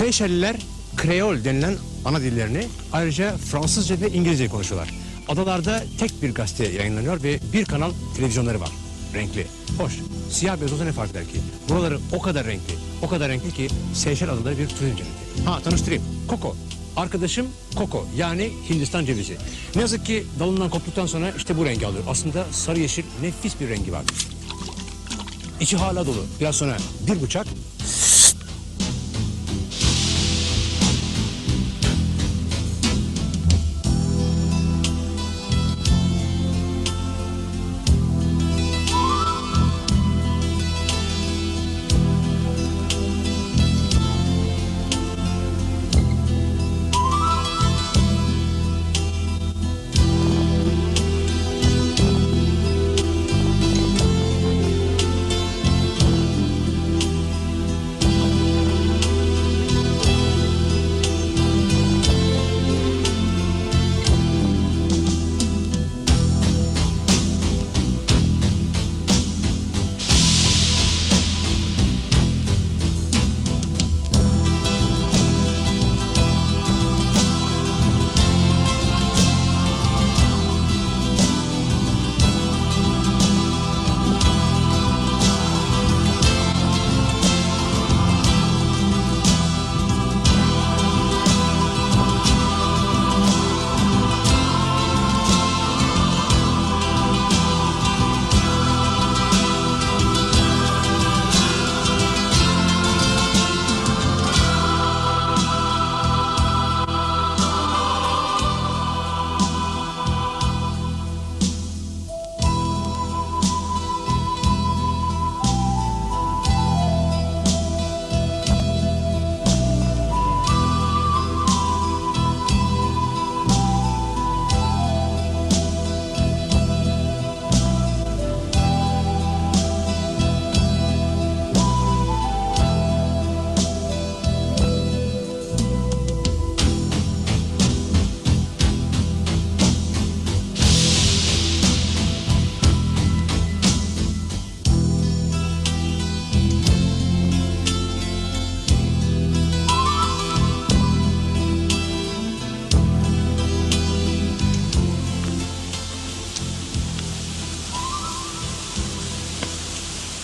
Seyşeliler Kreol denilen ana dillerini ayrıca Fransızca ve İngilizce konuşuyorlar. Adalarda tek bir gazete yayınlanıyor ve bir kanal televizyonları var. Renkli. Hoş. Siyah beyaz olsa ne fark eder ki? Buraları o kadar renkli. O kadar renkli ki Seyşel adaları bir turizm cenneti. Ha tanıştırayım. Koko. Arkadaşım Koko yani Hindistan cevizi. Ne yazık ki dalından koptuktan sonra işte bu rengi alıyor. Aslında sarı yeşil nefis bir rengi var. İçi hala dolu. Biraz sonra bir bıçak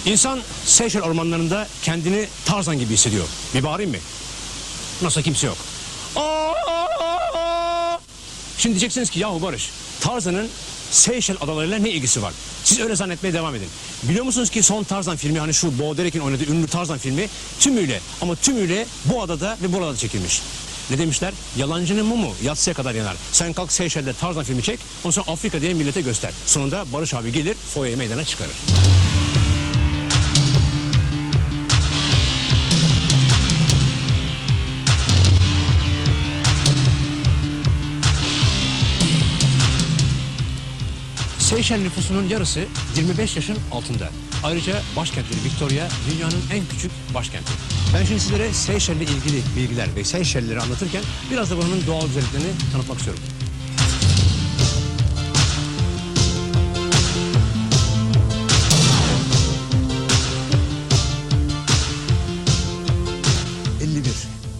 İnsan Seyşel ormanlarında kendini Tarzan gibi hissediyor. Bir bağırayım mı? Nasıl kimse yok. Şimdi diyeceksiniz ki yahu Barış, Tarzan'ın Seyşel adalarıyla ne ilgisi var? Siz öyle zannetmeye devam edin. Biliyor musunuz ki son Tarzan filmi hani şu Bo Derek'in oynadığı ünlü Tarzan filmi tümüyle ama tümüyle bu adada ve burada çekilmiş. Ne demişler? Yalancının mumu yatsıya kadar yanar. Sen kalk Seyşel'de Tarzan filmi çek, ondan sonra Afrika diye millete göster. Sonunda Barış abi gelir, foyayı meydana çıkarır. Seyşel nüfusunun yarısı 25 yaşın altında. Ayrıca başkentleri Victoria dünyanın en küçük başkenti. Ben şimdi sizlere Seyşel'le ilgili bilgiler ve Seyşelleri anlatırken biraz da buranın doğal güzelliklerini tanıtmak istiyorum.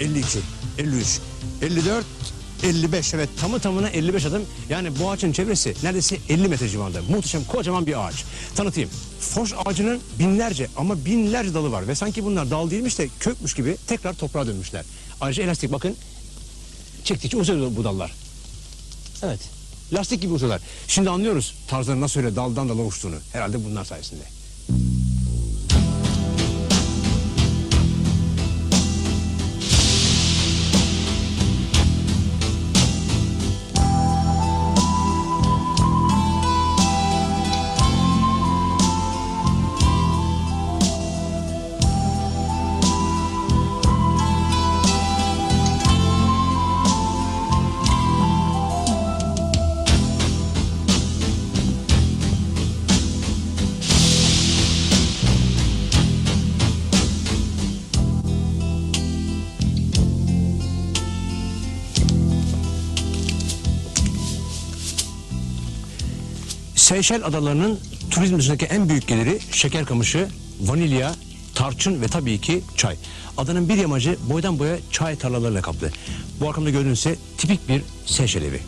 ...51, 52, 53, 54, 55 evet tamı tamına 55 adım. Yani bu ağaçın çevresi neredeyse 50 metre civarında. Muhteşem kocaman bir ağaç. Tanıtayım. Foş ağacının binlerce ama binlerce dalı var. Ve sanki bunlar dal değilmiş de kökmüş gibi tekrar toprağa dönmüşler. Ayrıca elastik bakın. Çektikçe uzuyor bu dallar. Evet. Lastik gibi uzuyorlar. Şimdi anlıyoruz tarzların nasıl öyle daldan dala uçtuğunu. Herhalde bunlar sayesinde. Seyşel adalarının turizm dışındaki en büyük geliri şeker kamışı, vanilya, tarçın ve tabii ki çay. Adanın bir yamacı boydan boya çay tarlalarıyla kaplı. Bu arkamda gördüğünüz ise tipik bir Seyşel evi.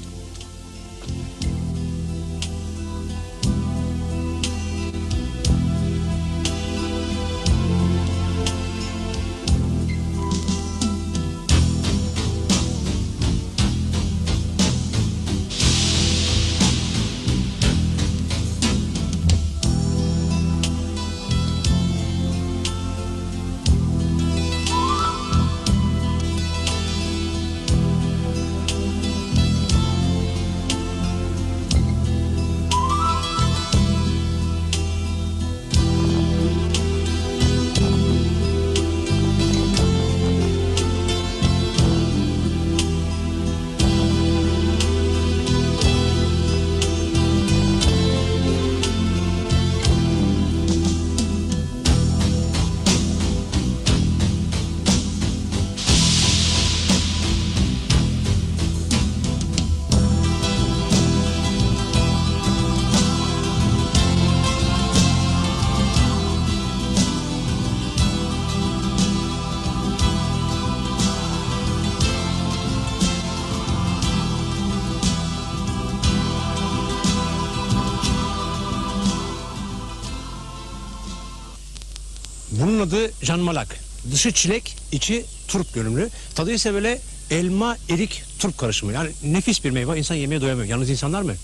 Bunun adı Jean Malak. Dışı çilek, içi turp görünümlü. Tadı ise böyle elma, erik, turp karışımı. Yani nefis bir meyve. İnsan yemeye doyamıyor. Yalnız insanlar mı?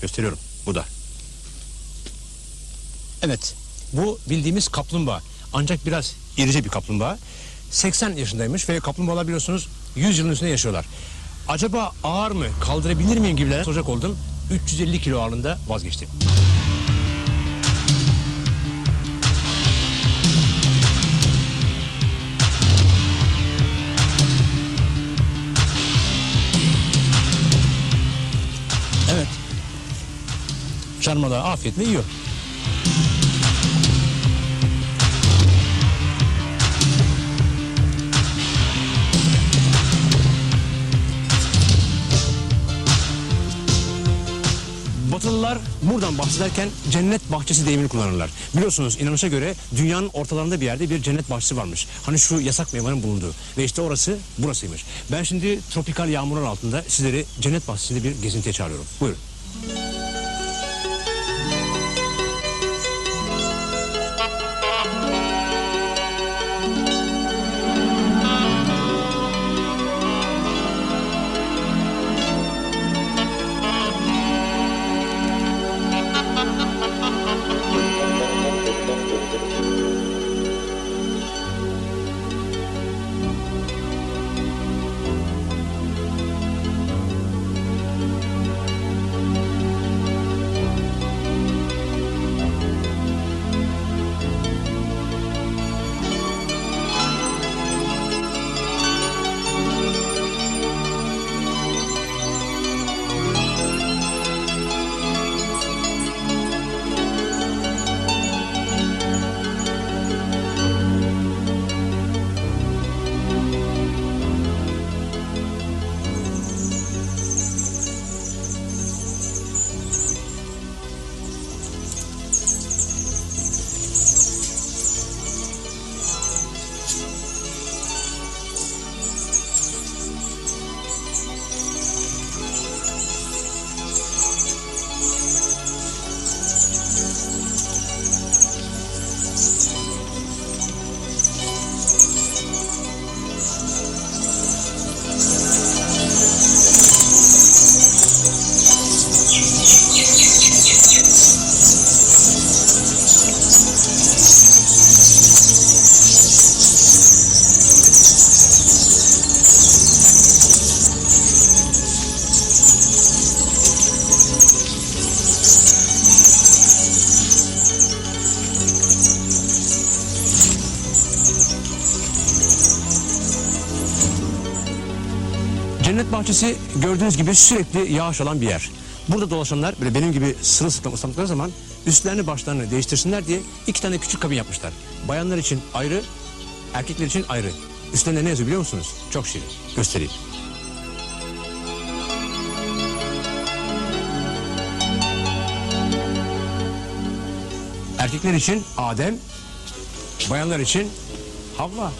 Gösteriyorum. Bu da. Evet. Bu bildiğimiz kaplumbağa. Ancak biraz irice bir kaplumbağa. 80 yaşındaymış ve kaplumbağalar biliyorsunuz 100 yılın üstünde yaşıyorlar. Acaba ağır mı, kaldırabilir miyim gibiler soracak oldum. 350 kilo ağırlığında vazgeçtim. Çarmada afiyetle yiyor. Batılılar buradan bahsederken cennet bahçesi deyimini kullanırlar. Biliyorsunuz inanışa göre dünyanın ortalarında bir yerde bir cennet bahçesi varmış. Hani şu yasak meyvenin bulunduğu. Ve işte orası burasıymış. Ben şimdi tropikal yağmurlar altında sizleri cennet bahçesinde bir gezintiye çağırıyorum. Buyurun. Bahçesi gördüğünüz gibi sürekli yağış alan bir yer. Burada dolaşanlar böyle benim gibi sırılsıklam ıslandıkları zaman üstlerini başlarını değiştirsinler diye iki tane küçük kabin yapmışlar. Bayanlar için ayrı, erkekler için ayrı. Üstlerinde ne yazıyor biliyor musunuz? Çok şirin. Göstereyim. Erkekler için Adem, Bayanlar için Havva.